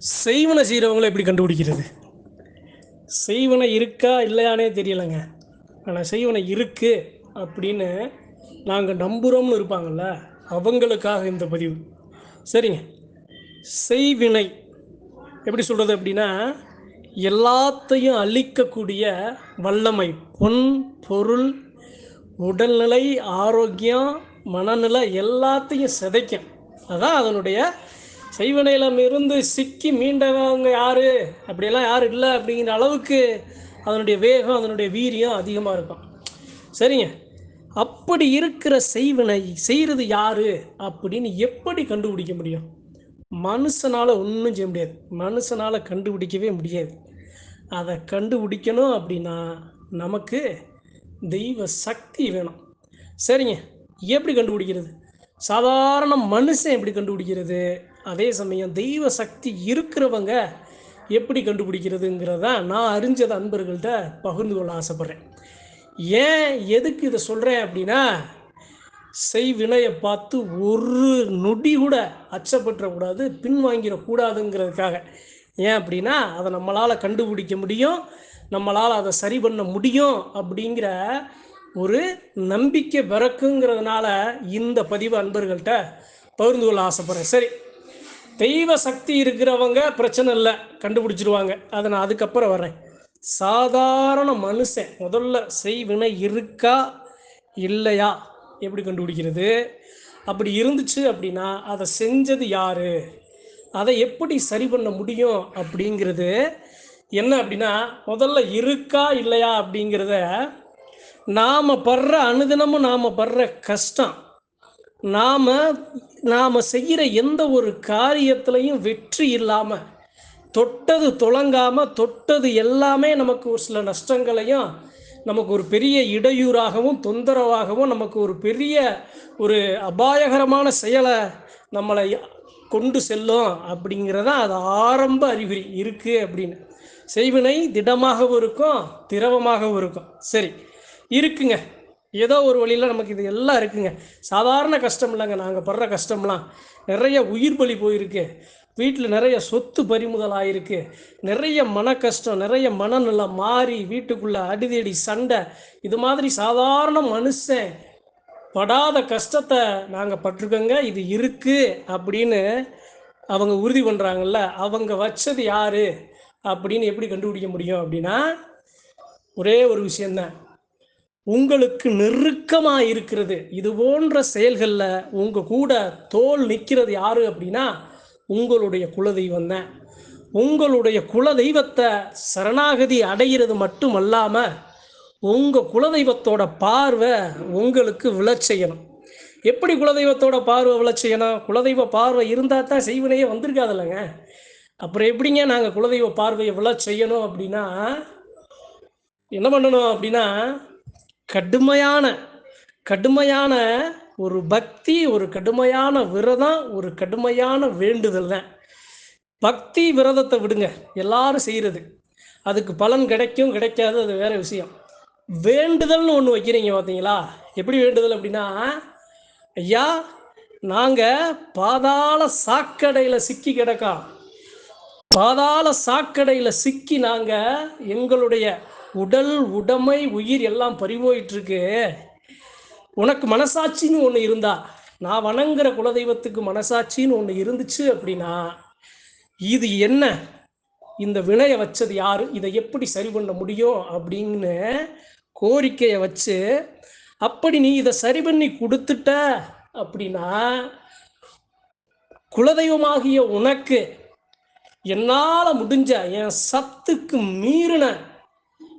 செய்வனை செய்கிறவங்கள எப்படி கண்டுபிடிக்கிறது? செய்வனை இருக்கா இல்லையானே தெரியலைங்க. ஆனால் செய்வனை இருக்குது அப்படின்னு நாங்கள் நம்புகிறோம்னு இருப்பாங்கள்ல அவங்களுக்காக இந்த பதிவு. சரிங்க. செய்வினை எப்படி சொல்கிறது அப்படின்னா எல்லாத்தையும் அழிக்கக்கூடிய வல்லமை பொன் பொருள் உடல்நிலை ஆரோக்கியம் மனநிலை எல்லாத்தையும் சிதைக்கும். அதான் அதனுடைய செய்வனையிலம் இருந்து சிக்கி மீண்டவங்க யார்? அப்படியெல்லாம் யாரும் இல்லை அப்படிங்கிற அளவுக்கு அதனுடைய வேகம் அதனுடைய வீரியம் அதிகமாக இருக்கும். சரிங்க. அப்படி இருக்கிற செய்வினை செய்கிறது யார்? அப்படின்னு எப்படி கண்டுபிடிக்க முடியும்? மனுஷனால் ஒன்றும் செய்ய முடியாது. மனுஷனால் கண்டுபிடிக்கவே முடியாது. அதை கண்டுபிடிக்கணும் அப்படின்னா நமக்கு தெய்வ சக்தி வேணும். சரிங்க. எப்படி கண்டுபிடிக்கிறது? சாதாரண மனுஷன் எப்படி கண்டுபிடிக்கிறது? அதே சமயம் தெய்வ சக்தி இருக்கிறவங்க எப்படி கண்டுபிடிக்கிறதுங்கிறத நான் அறிஞ்சதை அன்பர்கள்ட்ட பகிர்ந்து கொள்ள ஆசைப்பட்றேன். ஏன் எதுக்கு இதை சொல்கிறேன் அப்படின்னா செய்வினையை பார்த்து ஒரு நொடி கூட அச்சப்பட்டுறக்கூடாது பின்வாங்கிடக்கூடாதுங்கிறதுக்காக ஏன் அப்படின்னா அதை நம்மளால் கண்டுபிடிக்க முடியும் நம்மளால் அதை சரி பண்ண முடியும் அப்படிங்கிற ஒரு நம்பிக்கை பிறக்குங்கிறதுனால இந்த பதிவு அன்பர்கள்ட்ட பகிர்ந்து கொள்ள ஆசைப்பட்றேன். சரி தெய்வ சக்தி இருக்கிறவங்க பிரச்சனை இல்லை கண்டுபிடிச்சிருவாங்க. அதை நான் அதுக்கப்புறம் வர்றேன். சாதாரண மனுஷன் முதல்ல செய்வினை இருக்கா இல்லையா? எப்படி கண்டுபிடிக்கிறது? அப்படி இருந்துச்சு அப்படின்னா அதை செஞ்சது யார்? அதை எப்படி சரி பண்ண முடியும் அப்படிங்கிறது என்ன அப்படின்னா முதல்ல இருக்கா இல்லையா அப்படிங்கிறத நாம் படுற அனுதினமும் நாம் படுற கஷ்டம். நாம் நாம் செய்கிற எந்த ஒரு காரியத்திலையும் வெற்றி இல்லாமல் தொட்டது துளங்காமல் தொட்டது எல்லாமே நமக்கு ஒரு சில நஷ்டங்களையும் நமக்கு ஒரு பெரிய இடையூறாகவும் தொந்தரவாகவும் நமக்கு ஒரு பெரிய ஒரு அபாயகரமான செயலை நம்மளை கொண்டு செல்லும் அப்படிங்கிறத அது ஆரம்ப அறிகுறி இருக்குது அப்படின்னு. செய்வினை திடமாகவும் இருக்கும் திரவமாகவும் இருக்கும். சரி இருக்குங்க. ஏதோ ஒரு வழியில் நமக்கு இது எல்லாம் இருக்குங்க. சாதாரண கஷ்டம் இல்லைங்க. நாங்கள் படுற கஷ்டம்லாம் நிறைய உயிர் பலி போயிருக்கு. வீட்டில் நிறைய சொத்து பறிமுதல் ஆகிருக்கு நிறைய மன கஷ்டம் நிறைய மனநிலை மாறி வீட்டுக்குள்ளே அடிதடி சண்டை. இது மாதிரி சாதாரண மனுஷன் படாத கஷ்டத்தை நாங்கள் பட்டிருக்கோங்க. இது இருக்குது அப்படின்னு அவங்க உறுதி பண்ணுறாங்கல்ல அவங்க வச்சது யார்? அப்படின்னு எப்படி கண்டுபிடிக்க முடியும் அப்படின்னா ஒரே ஒரு விஷயந்தான் உங்களுக்கு நெருக்கமாக இருக்கிறது. இது போன்ற செயல்களில் உங்கள் கூட தோல் நிற்கிறது யாரு அப்படின்னா உங்களுடைய குலதெய்வம் தான். உங்களுடைய குலதெய்வத்தை சரணாகதி அடைகிறது மட்டும் அல்லாமல் உங்கள் குலதெய்வத்தோட பார்வை உங்களுக்கு விழச் செய்யணும். எப்படி குலதெய்வத்தோட பார்வை விழச் செய்யணும்? குலதெய்வ பார்வை இருந்தால் தான் செய்வினையே வந்திருக்காதுல்லங்க. அப்புறம் எப்படிங்க நாங்கள் குலதெய்வ பார்வையை விழச் செய்யணும் அப்படின்னா என்ன பண்ணணும் அப்படின்னா கடுமையான கடுமையான ஒரு பக்தி ஒரு கடுமையான விரதம் ஒரு கடுமையான வேண்டுதல் தான். பக்தி விரதத்தை விடுங்க. எல்லாரும் செய்கிறது அதுக்கு பலன் கிடைக்கும் கிடைக்காது அது வேற விஷயம். வேண்டுதல்னு ஒன்று வைக்கிறீங்க பார்த்தீங்களா எப்படி வேண்டுதல் அப்படின்னா ஐயா நாங்கள் பாதாள சாக்கடையில் சிக்கி கிடக்கோம் பாதாள சாக்கடையில் சிக்கி நாங்கள் எங்களுடைய உடல் உடைமை உயிர் எல்லாம் பறிபோயிட்டுருக்கு. உனக்கு மனசாட்சின்னு ஒன்று இருந்தா நான் வணங்குற குலதெய்வத்துக்கு மனசாட்சின்னு ஒன்று இருந்துச்சு அப்படின்னா இது என்ன? இந்த வினையை வச்சது யாரு? இதை எப்படி சரி பண்ண முடியும் அப்படின்னு கோரிக்கையை வச்சு அப்படி நீ இதை சரி பண்ணி கொடுத்துட்ட அப்படின்னா குலதெய்வமாகிய உனக்கு என்னால் முடிஞ்ச என் சத்துக்கு மீறின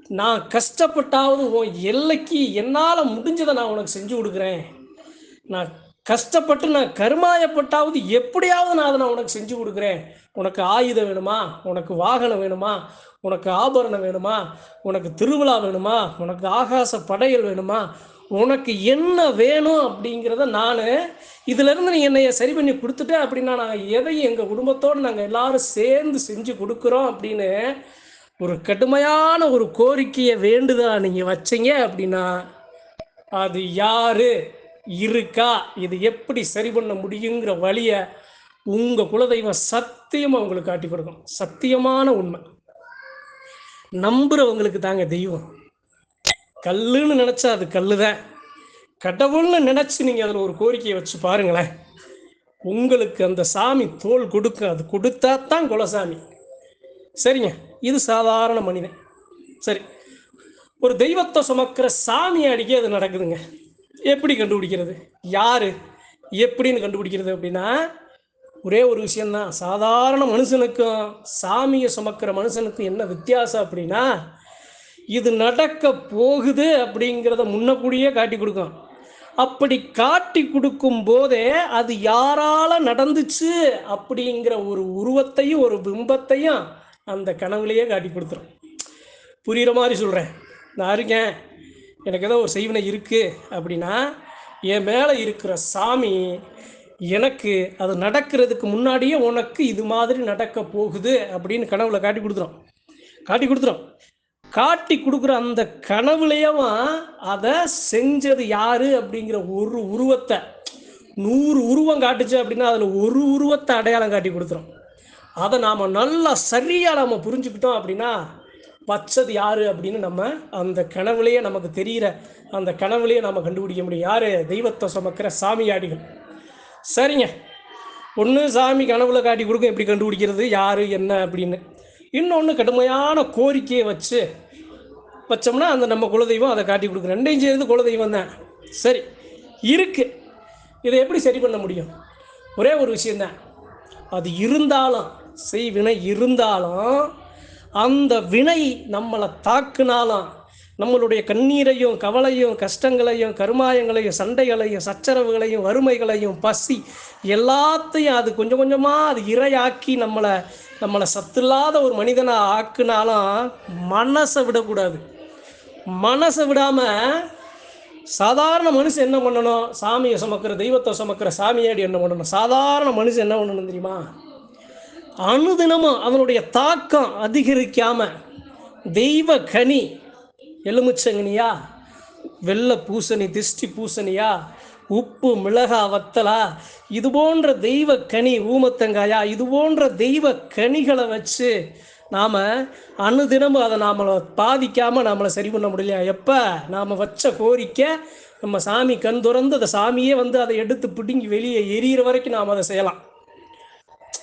நான் கஷ்டப்பட்டாவது உன் எல்லைக்கு என்னால் முடிஞ்சதை நான் உனக்கு செஞ்சு கொடுக்குறேன். நான் கஷ்டப்பட்டு நான் கருமாயப்பட்டாவது எப்படியாவது நான் அதை நான் உனக்கு செஞ்சு கொடுக்குறேன். உனக்கு ஆயுதம் வேணுமா? உனக்கு வாகனம் வேணுமா? உனக்கு ஆபரணம் வேணுமா? உனக்கு திருவிழா வேணுமா? உனக்கு ஆகாச படையல் வேணுமா? உனக்கு என்ன வேணும் அப்படிங்கிறத நான் இதுலேருந்து நீ என்னைய சரி பண்ணி கொடுத்துட்டேன் அப்படின்னா நான் எதையும் எங்கள் குடும்பத்தோடு நாங்கள் எல்லாரும் சேர்ந்து செஞ்சு கொடுக்குறோம் அப்படின்னு ஒரு கடுமையான ஒரு கோரிக்கையை வேண்டுதா நீங்கள் வச்சீங்க அப்படின்னா அது யாரு இருக்கா இது எப்படி சரி பண்ண முடியுங்கிற வழியை உங்கள் குலதெய்வம் சத்தியமாக உங்களுக்கு காட்டி கொடுக்கும் சத்தியமான உண்மை. நம்புறவங்களுக்கு தாங்க தெய்வம். கல்லுன்னு நினச்சா அது கல்லு தான் கடவுள்னு நினச்சி நீங்கள் அதில் ஒரு கோரிக்கையை வச்சு பாருங்களேன். உங்களுக்கு அந்த சாமி தோல் கொடுக்கும். அது கொடுத்தா தான் குலசாமி. சரிங்க. இது சாதாரண மனிதன். சரி. ஒரு தெய்வத்தை சுமக்கிற சாமி அடிக்க அது நடக்குதுங்க. எப்படி கண்டுபிடிக்கிறது? யாரு? எப்படின்னு கண்டுபிடிக்கிறது அப்படின்னா ஒரே ஒரு விஷயந்தான் சாதாரண மனுஷனுக்கும் சாமியை சுமக்கிற மனுஷனுக்கும் என்ன வித்தியாசம் அப்படின்னா இது நடக்க போகுது அப்படிங்கிறத முன்னக்கூடியே காட்டி கொடுக்கும். அப்படி காட்டி கொடுக்கும் போதே அது யாரால நடந்துச்சு அப்படிங்கிற ஒரு உருவத்தையும் ஒரு பிம்பத்தையும் அந்த கனவுலையே காட்டி கொடுத்துரும். புரிகிற மாதிரி சொல்கிறேன் நான் இருக்கேன். எனக்கு ஏதோ ஒரு செய்வினை இருக்குது அப்படின்னா என் மேலே இருக்கிற சாமி எனக்கு அது நடக்கிறதுக்கு முன்னாடியே உனக்கு இது மாதிரி நடக்க போகுது அப்படின்னு கனவுல காட்டி கொடுத்துரும். காட்டி கொடுத்துரும். காட்டி கொடுக்குற அந்த கனவுலையும் அதை செஞ்சது யாரு அப்படிங்கிற ஒரு உருவத்தை நூறு உருவம் காட்டுச்சு அப்படின்னா அதில் ஒரு உருவத்தை அடையாளம் காட்டி கொடுத்துரும். அதை நாம் நல்லா சரியாக நாம் புரிஞ்சுக்கிட்டோம் அப்படின்னா வச்சது யார் அப்படின்னு நம்ம அந்த கனவுலையே நமக்கு தெரிகிற அந்த கனவுலையே நம்ம கண்டுபிடிக்க முடியும். யார்? தெய்வத்தை சுமக்கிற சாமியாடிகள். சரிங்க. ஒன்று சாமி கனவுல காட்டி கொடுக்கும் எப்படி கண்டுபிடிக்கிறது? யார் என்ன அப்படின்னு. இன்னொன்று கடுமையான கோரிக்கையை வச்சு வச்சோம்னா அந்த நம்ம குலதெய்வம் அதை காட்டி கொடுக்கும். ரெண்டையும் சேர்ந்து குலதெய்வம் தான். சரி. இருக்குது இதை எப்படி சரி பண்ண முடியும்? ஒரே ஒரு விஷயந்தான் அது இருந்தாலும் செய்வினை இருந்தாலும் அந்த வினை நம்மளை தாக்குனாலும் நம்மளுடைய கண்ணீரையும் கவலையும் கஷ்டங்களையும் கருமாயங்களையும் சண்டைகளையும் சச்சரவுகளையும் வறுமைகளையும் பசி எல்லாத்தையும் அது கொஞ்சம் கொஞ்சமாக அது இரையாக்கி நம்மளை நம்மளை சத்தில்லாத ஒரு மனிதனாக ஆக்குனாலும் மனசை விடக்கூடாது. மனசை விடாமல் சாதாரண மனுஷன் என்ன பண்ணணும்? சாமியை சுமக்கிற தெய்வத்தை சுமக்கிற சாமியாடி என்ன பண்ணணும்? சாதாரண மனுஷன் என்ன பண்ணணும் தெரியுமா? அனுதினமும் அவனுடைய தாக்கம் அதிகரிக்காம தெய்வ கனி. எலுமிச்சங்கனியா வெள்ளை பூசணி திஷ்டி பூசணியா உப்பு மிளகா வத்தலா இது போன்ற தெய்வ கனி ஊமத்தங்காயா இது போன்ற தெய்வ கனிகளை வச்சு நாம் அனுதினமும் அதை நாமளை பாதிக்காமல் நம்மளை சரி பண்ண முடியலையா? எப்போ? நாம் வச்ச கோரிக்கை நம்ம சாமி கண் துறந்து அந்த சாமியே வந்து அதை எடுத்து பிடுங்கி வெளியே எரியிற வரைக்கும் நாம் அதை செய்யலாம்.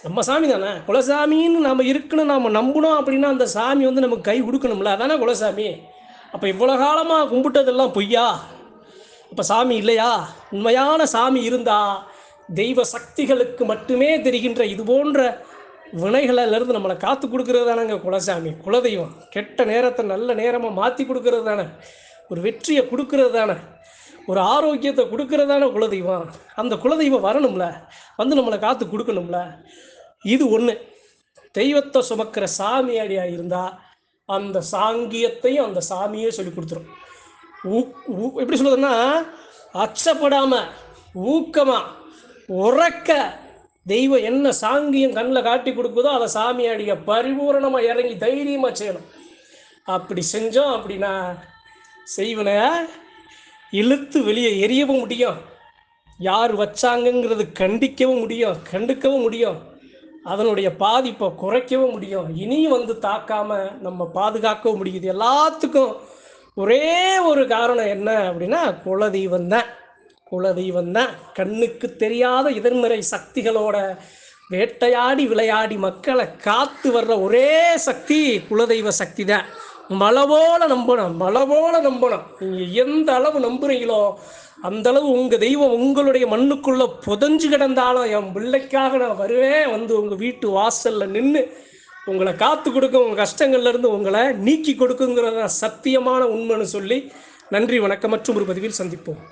நம்ம சாமி தானே? குலசாமின்னு நம்ம இருக்குன்னு நம்ம நம்பணும் அப்படின்னா அந்த சாமி வந்து நமக்கு கை கொடுக்கணும்ல? அதானே குலசாமி? அப்போ இவ்வளோ காலமாக கும்பிட்டதெல்லாம் பொய்யா? இப்போ சாமி இல்லையா? உண்மையான சாமி இருந்தா தெய்வ சக்திகளுக்கு மட்டுமே தெரிகின்ற இது போன்ற வினைகளிலிருந்து நம்மளை காத்து கொடுக்கறது தானேங்க குலசாமி. குலதெய்வம். கெட்ட நேரத்தை நல்ல நேரமாக மாற்றி கொடுக்கறது தானே. ஒரு வெற்றியை கொடுக்கறது தானே. ஒரு ஆரோக்கியத்தை கொடுக்கறதான குலதெய்வம். அந்த குலதெய்வம் வரணும்ல வந்து நம்மளை காத்து கொடுக்கணும்ல. இது ஒன்று தெய்வத்தை சுமக்கிற சாமியாடியாக இருந்தால் அந்த சாங்கியத்தையும் அந்த சாமியே சொல்லி கொடுத்துரும். எப்படி சொல்லுதுன்னா அச்சப்படாமல் ஊக்கமாக உறக்க தெய்வம் என்ன சாங்கியம் கண்ணில் காட்டி கொடுக்குதோ அதை சாமியாடிய பரிபூரணமாக இறங்கி தைரியமாக செய்யணும். அப்படி செஞ்சோம் அப்படின்னா செய்வனை இழுத்து வெளியே எரியவும் முடியும். யார் வச்சாங்கங்கிறது கண்டிக்கவும் முடியும் கண்டுக்கவும் முடியும். அதனுடைய பாதிப்பை குறைக்கவும் முடியும். இனியும் வந்து தாக்காம நம்ம பாதுகாக்கவும் முடியுது. எல்லாத்துக்கும் ஒரே ஒரு காரணம் என்ன அப்படின்னா குலதெய்வம் தான். குலதெய்வம் தான். கண்ணுக்கு தெரியாத எதிர்மறை சக்திகளோட வேட்டையாடி விளையாடி மக்களை காத்து வர்ற ஒரே சக்தி குலதெய்வ சக்தி தான். மலவோல நம்பணும் மலவோல நம்பணும். நீங்கள் எந்த அளவு நம்புறீங்களோ அந்த அளவு உங்கள் தெய்வம் உங்களுடைய மண்ணுக்குள்ள புதஞ்சு கிடந்தாலும் என் பிள்ளைக்காக நான் வருவேன். வந்து உங்கள் வீட்டு வாசலில் நின்று உங்களை காத்து கொடுக்கும் உங்கள் கஷ்டங்கள்ல இருந்து உங்களை நீக்கி கொடுக்குங்கிறத சத்தியமான உண்மைன்னு சொல்லி நன்றி வணக்கம் மற்றும் ஒரு பதிவில் சந்திப்போம்.